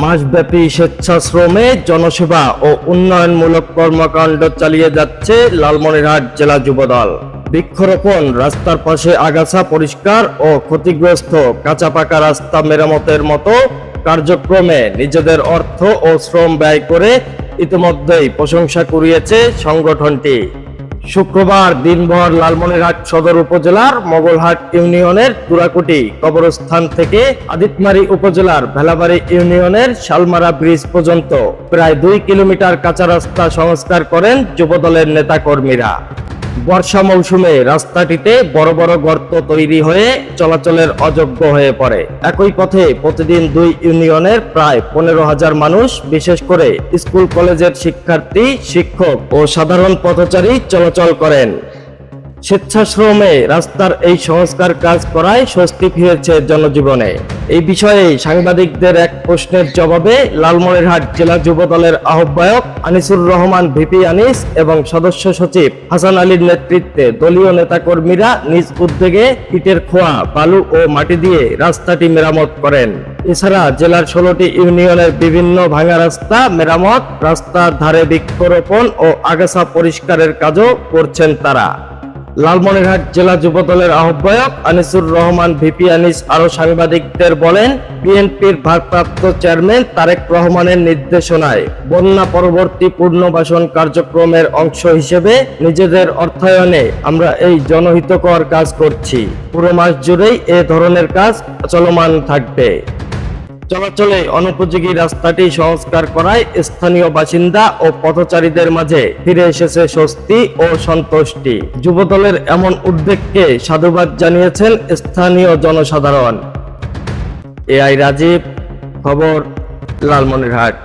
মাসব্যাপী স্বেচ্ছাশ্রমে জনসেবা ও উন্নয়নমূলক কর্মকাণ্ড চালিয়ে যাচ্ছে লালমনিরহাট জেলা যুবদল বৃক্ষরোপণ, রাস্তার পাশে আগাছা পরিষ্কার ও ক্ষতিগ্রস্ত কাঁচা পাকা রাস্তা মেরামতের মতো কার্যক্রমে নিজেদের অর্থ ও শ্রম ব্যয় করে ইতিমধ্যেই প্রশংসা কুড়িয়েছে সংগঠনটি। শুক্রবার দিনভর লালমনিরহাট সদর উপজেলার মোগলহাট ইউনিয়নের তুরাকুটি কবরস্থান থেকে আদিতমারি উপজেলার ভেলাবাড়ি ইউনিয়নের শালমারা ব্রিজ পর্যন্ত প্রায় দুই কিলোমিটার কাঁচা রাস্তা সংস্কার করেন যুবদলের নেতাকর্মীরা। বর্ষা মৌসুমে রাস্তাটিতে বড় বড় গর্ত তৈরি হয়ে চলাচলের অযোগ্য হয়ে পড়ে। একই পথে প্রতিদিন দুই ইউনিয়নের প্রায় পনেরো হাজার মানুষ, বিশেষ করে স্কুল, কলেজের শিক্ষার্থী, শিক্ষক ও সাধারণ পথচারী চলাচল করেন। স্বেচ্ছাশ্রমে রাস্তার এই সংস্কার কাজ করায় স্বস্তি ফিরেছে জনজীবনে। এই বিষয়ে সাংবাদিকদের এক প্রশ্নের জবাবে লালমনিরহাট জেলা যুব দলের আহ্বায়ক আনিসুর রহমান ভিপি আনিস এবং সদস্য সচিব হাসান আলীর নেতৃত্বে দলীয় নেতাকর্মীরা নিজ উদ্যোগে ইটের খোয়া, বালু ও মাটি দিয়ে রাস্তাটি মেরামত করেন। এছাড়া জেলার ষোলোটি ইউনিয়নের বিভিন্ন ভাঙা রাস্তা মেরামত, রাস্তার ধারে বৃক্ষরোপণ ও আগাছা পরিষ্কারের কাজও করছেন তারা। লালমনিরহাট জেলা যুবদলের আহ্বায়ক আনিসুর রহমান, ভিপি আনিস আরও সাংবাদিকদের বলেন, বিএনপির ভারপ্রাপ্ত চেয়ারম্যান তারেক রহমানের নির্দেশনায় বন্যা পরবর্তী পুনর্বাসন কার্যক্রমের অংশ হিসেবে নিজেদের অর্থায়নে আমরা এই জনহিতকর কাজ করছি। পুরো মাস জুড়েই এ ধরনের কাজ চলমান থাকবে। চলাচলে অনুপযোগী রাস্তাটি সংস্কার করায় স্থানীয় বাসিন্দা ও পথচারীদের মাঝে ফিরে এসেছে স্বস্তি ও সন্তুষ্টি। যুবদলের এমন উদ্বেগকে সাধুবাদ জানিয়েছেন স্থানীয় জনসাধারণ। এআই রাজীব, খবর, লালমনিরহাট।